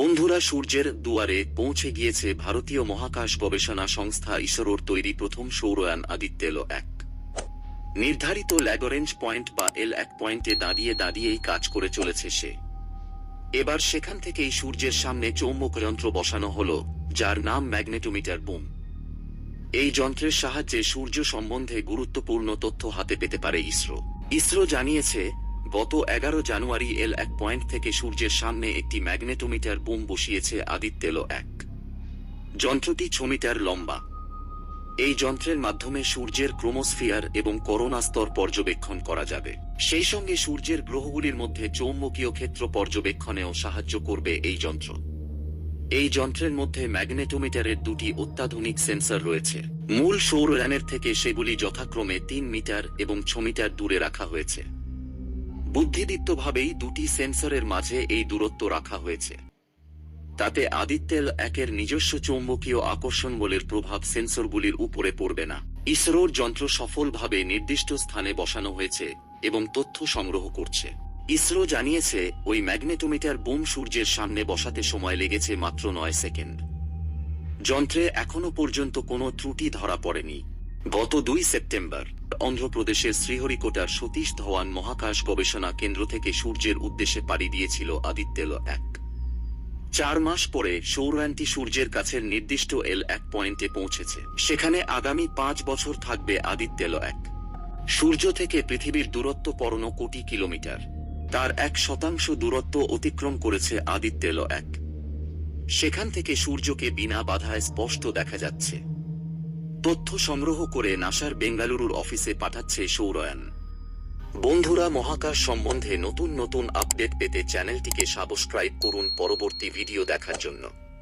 বন্ধুরা সূর্যের দুয়ারে পৌঁছে গিয়েছে ভারতীয় মহাকাশ গবেষণা সংস্থা ইসরোর তৈরি প্রথম সৌরয়ান আদিত্যেল এক। নির্ধারিত ল্যাগরেঞ্জ পয়েন্ট বা এল এক পয়েন্টে দাঁড়িয়ে দাঁড়িয়েই কাজ করে চলেছে সে। এবার সেখান থেকেই সূর্যের সামনে চৌম্বক যন্ত্র বসানো হল, যার নাম ম্যাগনেটোমিটার বুম। এই যন্ত্রের সাহায্যে সূর্য সম্বন্ধে গুরুত্বপূর্ণ তথ্য হাতে পেতে পারে ইসরো। ইসরো জানিয়েছে গত এগারো জানুয়ারি এল এক পয়েন্ট থেকে সূর্যের সামনে একটি ম্যাগনেটোমিটার বুম বসিয়েছে আদিত্যেল এক। যন্ত্রটি ছ মিটার লম্বা। এই যন্ত্রের মাধ্যমে সূর্যের ক্রোমোস্ফিয়ার এবং করোনা স্তর পর্যবেক্ষণ করা যাবে। সেই সঙ্গে সূর্যের গ্রহগুলির মধ্যে চৌম্বকীয় ক্ষেত্র পর্যবেক্ষণেও সাহায্য করবে এই যন্ত্র। এই যন্ত্রের মধ্যে ম্যাগনেটোমিটারের দুটি অত্যাধুনিক সেন্সর রয়েছে। মূল সৌরযানের থেকে সেগুলি যথাক্রমে তিন মিটার এবং ছ মিটার দূরে রাখা হয়েছে। বুদ্ধিদীপ্তভাবেই দুটি সেন্সরের মাঝে এই দূরত্ব রাখা হয়েছে। তাতে আদিত্যেল একের নিজস্ব চৌম্বকীয় আকর্ষণ বলের প্রভাব সেন্সরগুলির উপরে পড়বে না। ইসরোর যন্ত্র সফলভাবে নির্দিষ্ট স্থানে বসানো হয়েছে এবং তথ্য সংগ্রহ করছে। ইসরো জানিয়েছে, ওই ম্যাগনেটোমিটার বুম সূর্যের সামনে বসাতে সময় লেগেছে মাত্র নয় সেকেন্ড। যন্ত্রে এখনও পর্যন্ত কোনো ত্রুটি ধরা পড়েনি। গত দুই সেপ্টেম্বর অন্ধ্রপ্রদেশের শ্রীহরিকোটার সতীশ ধওয়ান মহাকাশ গবেষণা কেন্দ্র থেকে সূর্যের উদ্দেশ্যে পাড়ি দিয়েছিল আদিত্যেল এক। চার মাস পরে সৌরয়ানটি সূর্যের কাছের নির্দিষ্ট এল এক পয়েন্টে পৌঁছেছে। সেখানে আগামী পাঁচ বছর থাকবে আদিত্যেল এক। সূর্য থেকে পৃথিবীর দূরত্ব পরনো কোটি কিলোমিটার। তার এক শতাংশ দূরত্ব অতিক্রম করেছে আদিত্যেল এক। সেখান থেকে সূর্যকে বিনা বাধায় স্পষ্ট দেখা যাচ্ছে। তথ্য সংগ্রহ করে নাসার বেঙ্গালুরুর অফিসে পাঠাচ্ছে সৌরয়ান। বন্ধুরা, মহাকাশ সম্বন্ধে নতুন নতুন আপডেট পেতে চ্যানেলটিকে সাবস্ক্রাইব করুন পরবর্তী ভিডিও দেখার জন্য।